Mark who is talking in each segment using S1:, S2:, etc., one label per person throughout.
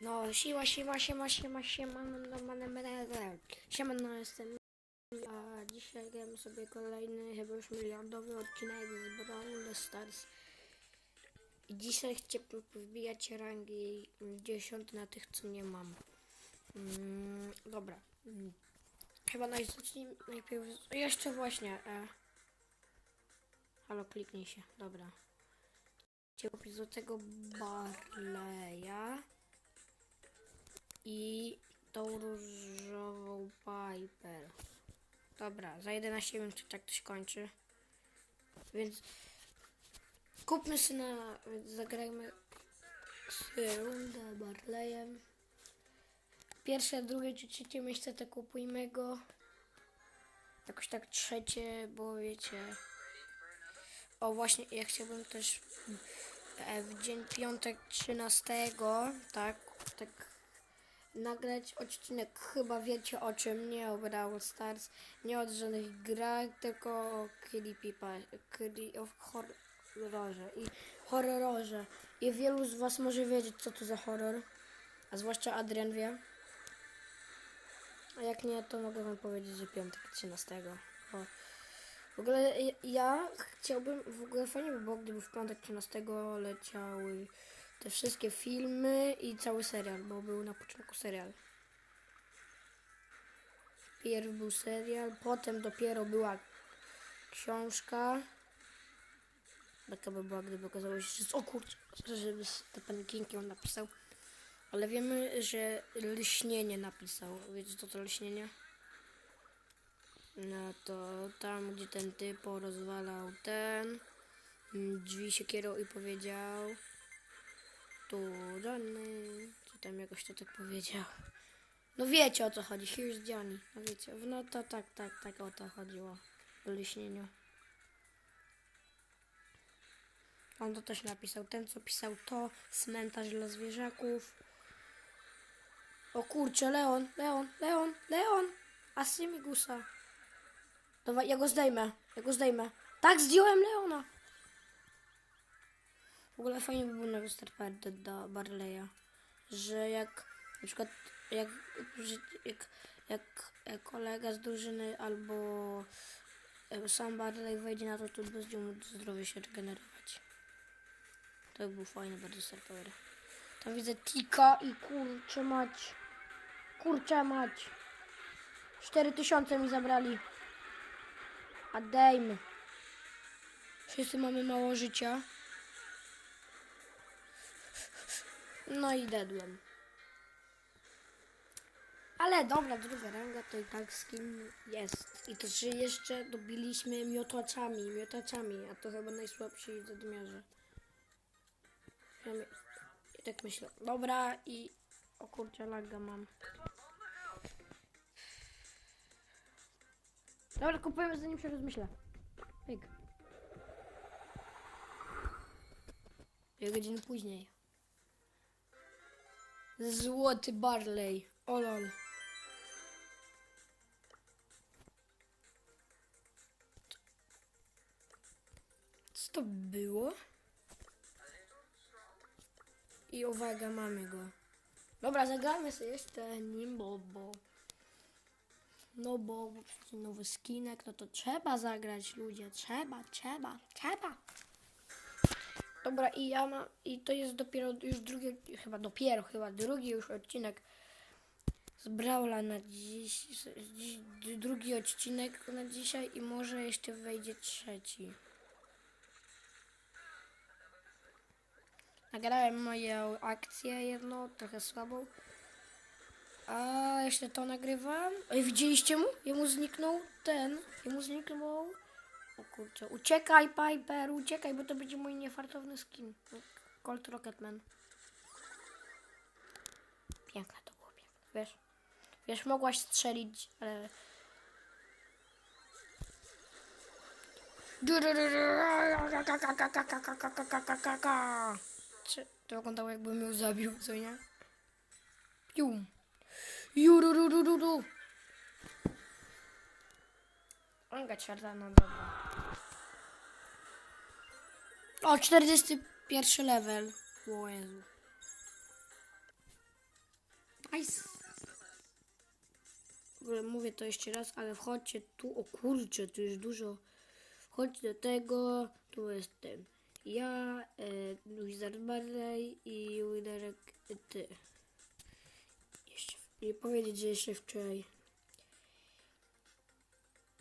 S1: No, siła, siła, siema, siema, siema, no, no, no, no, siema, no, jestem a dzisiaj gramy sobie kolejny, chyba już miliardowy odcinek z Brawl Stars. I dzisiaj chciałbym wbijać rangi 10 na tych, co nie mam. Mm, dobra. Chyba najpierw... Jeszcze właśnie... E. Halo, kliknij się. Dobra. Chciałbym do tego Barleya i tą różową Piper. Dobra, za 11 minut tak to się kończy. Więc kupmy sobie na... Więc zagrajmy rundę Barleyem. Pierwsze, drugie czy trzecie miejsce to kupujmy go. Jakoś tak trzecie, bo wiecie... O właśnie, ja chciałbym też e, w dzień piątek 13, tak, tak nagrać odcinek, chyba wiecie o czym, nie o Brawl Stars, nie o żadnych grach, tylko o creepypa, cre- o horrorze i horrorze. I wielu z was może wiedzieć co to za horror, a zwłaszcza Adrian wie. A jak nie, to mogę wam powiedzieć, że piątek 13. O. W ogóle ja chciałbym, w ogóle fajnie by było, gdyby w piątek 13 leciały te wszystkie filmy i cały serial, bo był na początku serial. Pierw był serial, potem dopiero była książka. Taka by była, gdyby okazało się, że o kurczę, że Stephen King ją napisał. Ale wiemy, że lśnienie napisał. Wiecie co to lśnienie? No to tam, gdzie ten typ rozwalał ten mm, drzwi się kierał i powiedział tu Johnny, czy tam jakoś to tak powiedział. No wiecie o co chodzi, here's Johnny, no wiecie, no to tak, tak, tak o to chodziło w leśnieniu. On to też napisał, ten co pisał to, cmentarz dla zwierzaków. O kurczę, Leon, Leon, Leon, Leon, Asymigusa. Dawaj, ja go zdejmę. Ja go zdejmę. Tak, zdjąłem Leona. W ogóle fajnie by było nowy start do, do Barleya. Że jak na przykład jak, jak, jak, jak kolega z drużyny albo sam Barley wejdzie na to, to będzie mu zdrowie się regenerować. To by był fajny bardzo start power. Tam widzę Tika i kurczę mać. Kurczę mać. 4000 mi zabrali. A dajmy. Wszyscy mamy mało życia. No i dedłem. Ale dobra, druga ranga to i tak z kim jest. I to, że jeszcze dobiliśmy miotaczami, miotaczami, a to chyba najsłabsi. Przynajmniej- I tak myślę. Dobra i... O kurczę, laga mam. Dobra, kupujemy zanim się rozmyślę. Pyk. Dwie godziny później. Złoty Barley. O lol. Co to było? I uwaga, mamy go. Dobra, zagramy sobie jeszcze nim, bo, bo no bo nowy skinek, no to trzeba zagrać ludzie, trzeba, trzeba, trzeba. Dobra i ja mam, i to jest dopiero już drugi, chyba dopiero, chyba drugi już odcinek z Brawla na dziś, dziś drugi odcinek na dzisiaj i może jeszcze wejdzie trzeci. Nagrałem moją akcję jedną, trochę słabą. A jeszcze to nagrywam. Ej, widzieliście mu? Jemu zniknął ten. Jemu zniknął. O kurczę. Uciekaj, Piper, uciekaj, bo to będzie mój niefartowny skin. Colt Rocketman. Piękne to było, piękne. Wiesz? Wiesz, mogłaś strzelić, ale... Czy to wyglądało jakbym ją zabił, co nie? Pium. Jururururu. Ranga czwarta, no dobra. O, 41 level. O Jezu. Nice. W ogóle mówię to jeszcze raz, ale wchodźcie tu. O kurczę, tu jest dużo. Wchodźcie do tego. Tu jestem ja, e, Wizard Barley i Widerek e, ty. Jeszcze, nie powiedzieć, że jeszcze wczoraj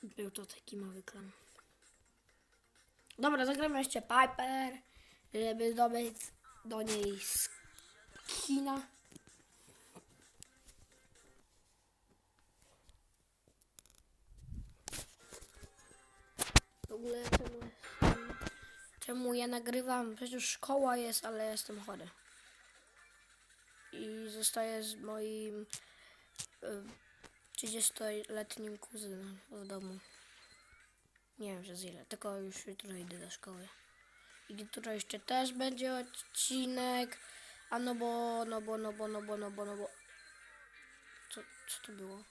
S1: był to taki mały klan. Dobra, zagramy jeszcze Piper, żeby zdobyć do niej skina. W ogóle czemu, czemu ja nagrywam? Przecież szkoła jest, ale jestem chory. I zostaję z moim y, 30-letnim kuzynem w domu. Nie wiem, że z ile, tylko już jutro idę do szkoły. I jutro jeszcze też będzie odcinek. A no bo, no bo, no bo, no bo, no bo, no bo. Co, co to było?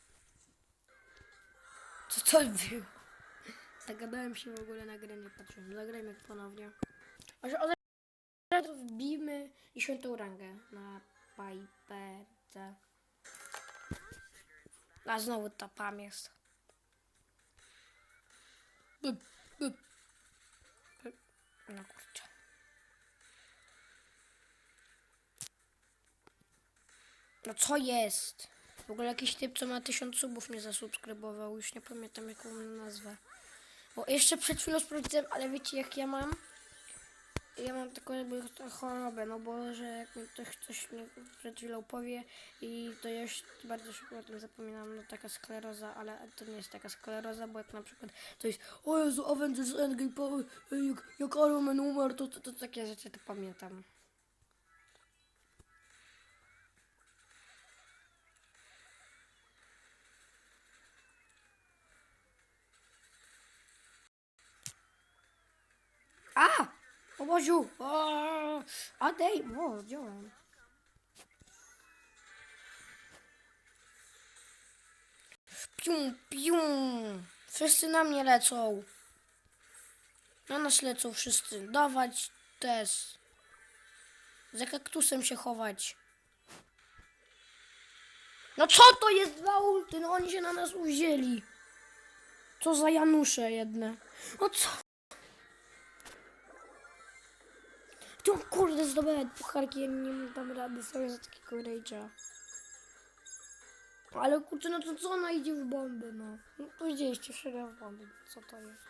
S1: Co to było? Zagadałem się w ogóle na grę, nie patrzyłem. Zagrajmy ponownie. Może od razu wbijmy dziesiątą rangę na Piperce. A znowu ta pam jest. No kurczę. No co jest? W ogóle jakiś typ, co ma tysiąc subów mnie zasubskrybował. Już nie pamiętam jaką mam nazwę. Bo jeszcze przed chwilą sprawdziłem, ale wiecie jak ja mam? Ja mam taką jakby chorobę, no bo że jak mi ktoś coś mi przed chwilą powie i to ja bardzo szybko o tym zapominam, no taka skleroza, ale to nie jest taka skleroza, bo jak na przykład to jest o Jezu, Avengers Endgame, jak, jak Iron Man umarł, to, to, to takie rzeczy to pamiętam. Boziu! A dej! O, wziąłem. Pium, pium! Wszyscy na mnie lecą. Na nas lecą wszyscy. Dawać też. Za kaktusem się chować. No co to jest za ulty? No oni się na nas uwzięli. Co za Janusze jedne. No co? Tu kurde zdobyłem pucharki, ja nie dam rady sobie za takiego rage'a. Ale kurczę, no to co ona idzie w bomby, no. No powiedzieliście, wszędzie w bomby, co to jest.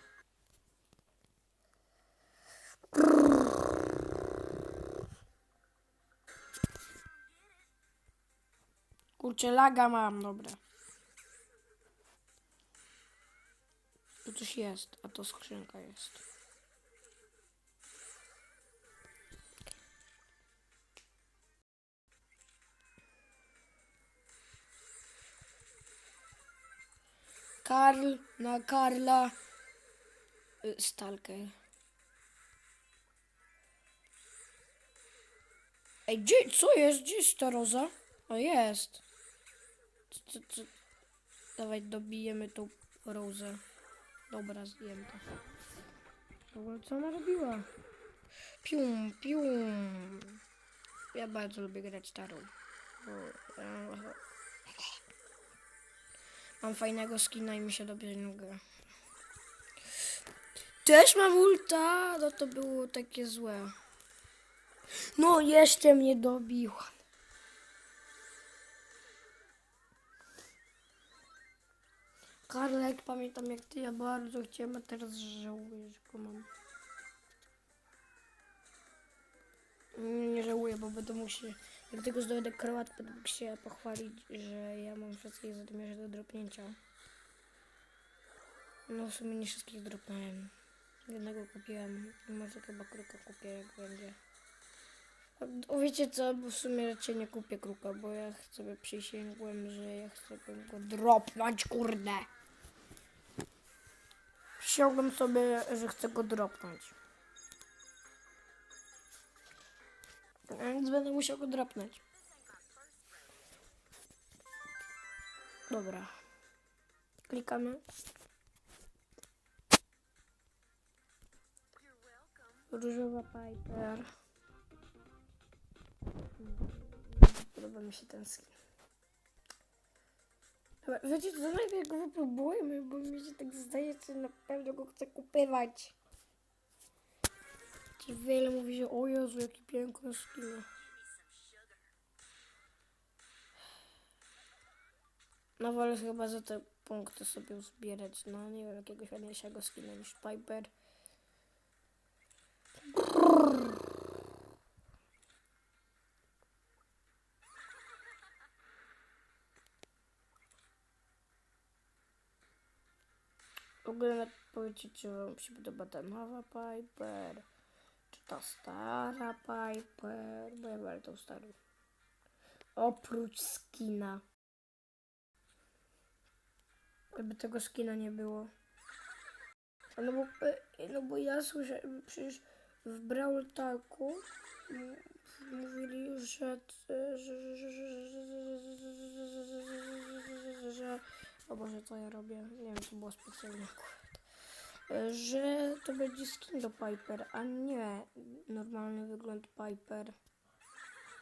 S1: Kurczę, laga mam, dobra. Tu coś jest, a to skrzynka jest. Karl na Karla. Y, Stalker. Ej, gdzie, co jest? Gdzie jest ta roza? O, jest. Co, co? Dawaj, dobijemy tą rozę. Dobra, zjem to. W ogóle co ona robiła? Pium, pium. Ja bardzo lubię grać tarą. Bo, e, Mam fajnego skina i mi się dobrze gra. Też mam ulta, no to było takie złe. No jeszcze mnie dobiła. Karlek, pamiętam jak ty, ja bardzo chciałem, a teraz żałuję, że go mam. Nie, nie żałuję, bo będę się, jak tylko zdobędę kroat, będę mógł się pochwalić, że ja mam wszystkich zadymiarzy do dropnięcia. No w sumie nie wszystkich dropnąłem. Jednego kupiłem, może chyba kruka kupię jak będzie. A wiecie co, bo w sumie raczej nie kupię kruka, bo ja sobie przysięgłem, że ja chcę go dropnąć, kurde. Przysiągłem sobie, że chcę go dropnąć. Więc będę musiał go dropnąć. Dobra. Klikamy. Różowa Piper. Podoba mi się ten skin. Dobra, wiecie co, najpierw go wypróbujmy, bo mi się tak zdaje, że na pewno go chcę kupywać. Wiele mówi, że o Jezu, jaki piękny skin. No wolę chyba za te punkty sobie zbierać, no nie wiem, jakiegoś ładniejszego skina niż Piper. W ogóle powiedzcie, czy wam się podoba ta nowa Piper, ta stara Piper, bo ja wolę tą starą. Oprócz skina. Jakby tego skina nie było. No bo, e, no bo ja słyszę, przecież w Brawl Talku mówili, że, że, że, że, że, że o Boże, co ja robię? Nie wiem, co było specjalnie. Że to będzie skin do Piper, a nie normalny wygląd Piper.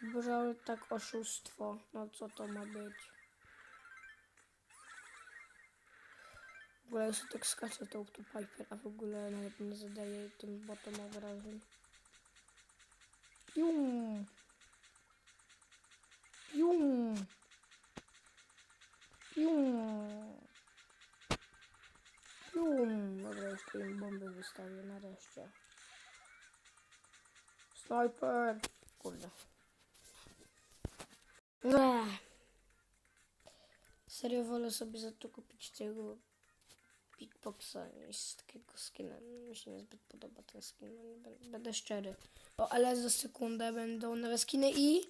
S1: Brawl tak oszustwo. No co to ma być? W ogóle sobie tak skaczę tą, tą Piper, a w ogóle nawet nie zadaje tym botom obrażeń. Pium! Pium! Pium! Pium! Dobra, jeszcze im bombę wystawię nareszcie. Sniper! Kurde. Ech. Serio wolę sobie za to kupić tego Pickboxa niż takiego skina. Mi się niezbyt podoba ten skin, no będę szczery. O, ale za sekundę będą nowe skiny i...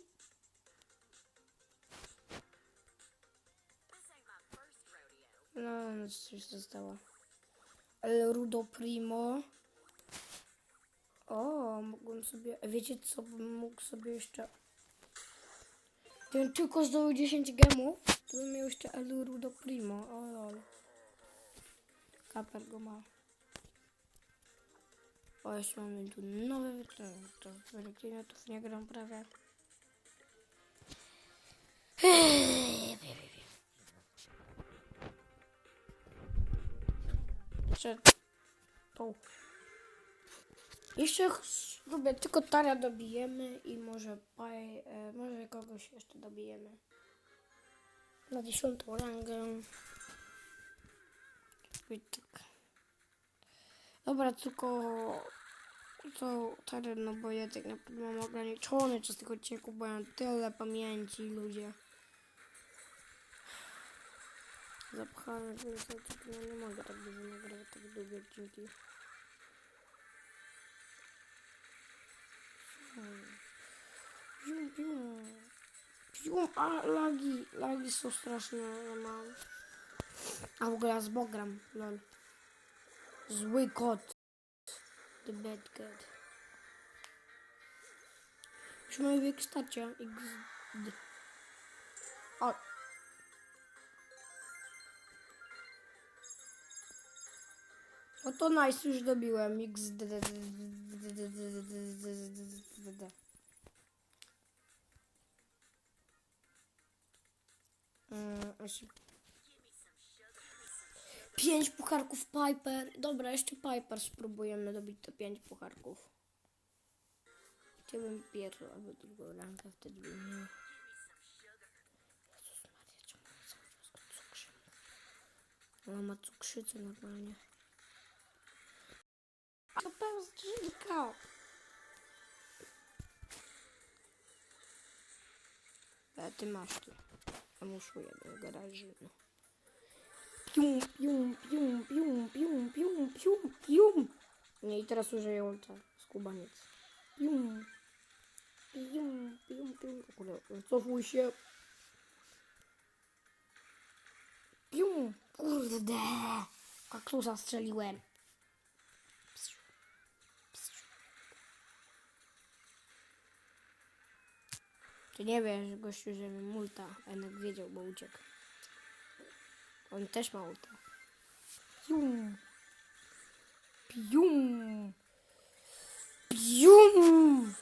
S1: No, no coś zostało. El Rudo Primo. O, mogłem sobie... Wiecie co, bym mógł sobie jeszcze... Gdybym tylko zdobył 10 gemów, to bym miał jeszcze El Rudo Primo. O lol. Kaper go ma. O, jeszcze mamy tu nowe wytryny. To w Elektroniatów nie gram prawie. Przed tą. Jeszcze lubię, tylko Tara dobijemy i może paj, e, może kogoś jeszcze dobijemy. Na dziesiątą rangę. Tak. Dobra, tylko to teren, no bo ja tak naprawdę mam ograniczony czas tego odcinku, bo ja mam tyle pamięci, ludzie. Zapchane, więc ja tak no nie mogę tak dużo nagrywać tak długie odcinki. Pium, pium. Pium, a lagi, lagi są straszne, ja mam. A w ogóle ja z Bogram, lol. Zły kot. The bad cat. Już mamy wiek starcia. XD. O. No to nice, już dobiłem. XD. Mm, Pięć pucharków Piper. Dobra, jeszcze Piper spróbujemy dobić te pięć pucharków. Chciałbym pierwszą albo drugą rankę, wtedy bym miał. Jezus cukrze mówi? Ona ma cukrzycę normalnie. To pełna skrzynka. A ty masz tu. Ja muszę do garażu. No. Pium, pium, pium, pium, pium, pium, pium, pium. Nie, i teraz użyję ulta. Skubaniec. Pium. Pium, pium, pium. Kurde, cofuj się. Pium. Kurde. Kaktusa strzeliłem. Ty nie wiesz, gościu, że mi multa. A jednak wiedział, bo uciekł. On też ma ulta. Pium. Pium. Pium.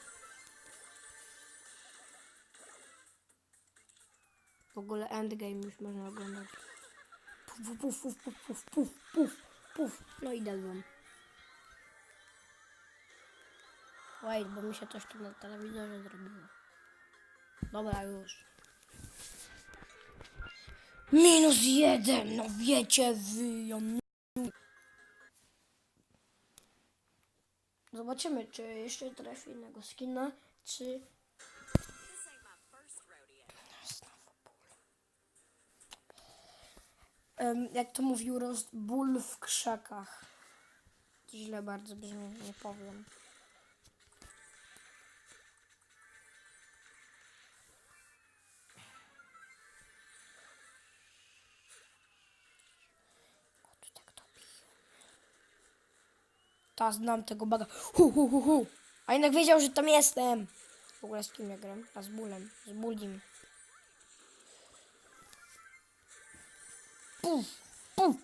S1: W ogóle endgame już można oglądać. puf, puf, puf, puf, puf, puf, puf, puf. No i dadłem. Wait, bo mi się coś tu na telewizorze zrobiło. Dobra, już. Minus jeden, no wiecie wy, ja n- Zobaczymy, czy jeszcze trafi innego skina, czy... Em, jak to mówił Rost, ból w krzakach. Źle bardzo brzmi, nie powiem. Ta, znam tego baga. Hu, hu, hu, hu. A jednak wiedział, że tam jestem. W ogóle z kim ja gram? A z bólem. Z bulim. Puf, puf.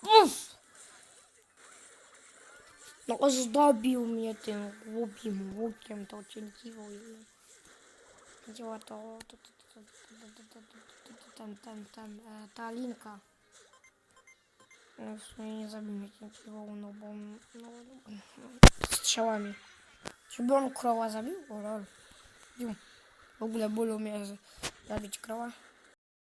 S1: Puf. No ozdobił mnie tym głupim łukiem, to cienkiwą działa to, to, to, to, to, to, to, to, to, to, ten, ten, ten, e, ta linka. No w sumie nie mnie cienkiwą, no bo no, strzałami. Żeby on kroła zabił? O lol. W ogóle bólu mnie zabić kroła.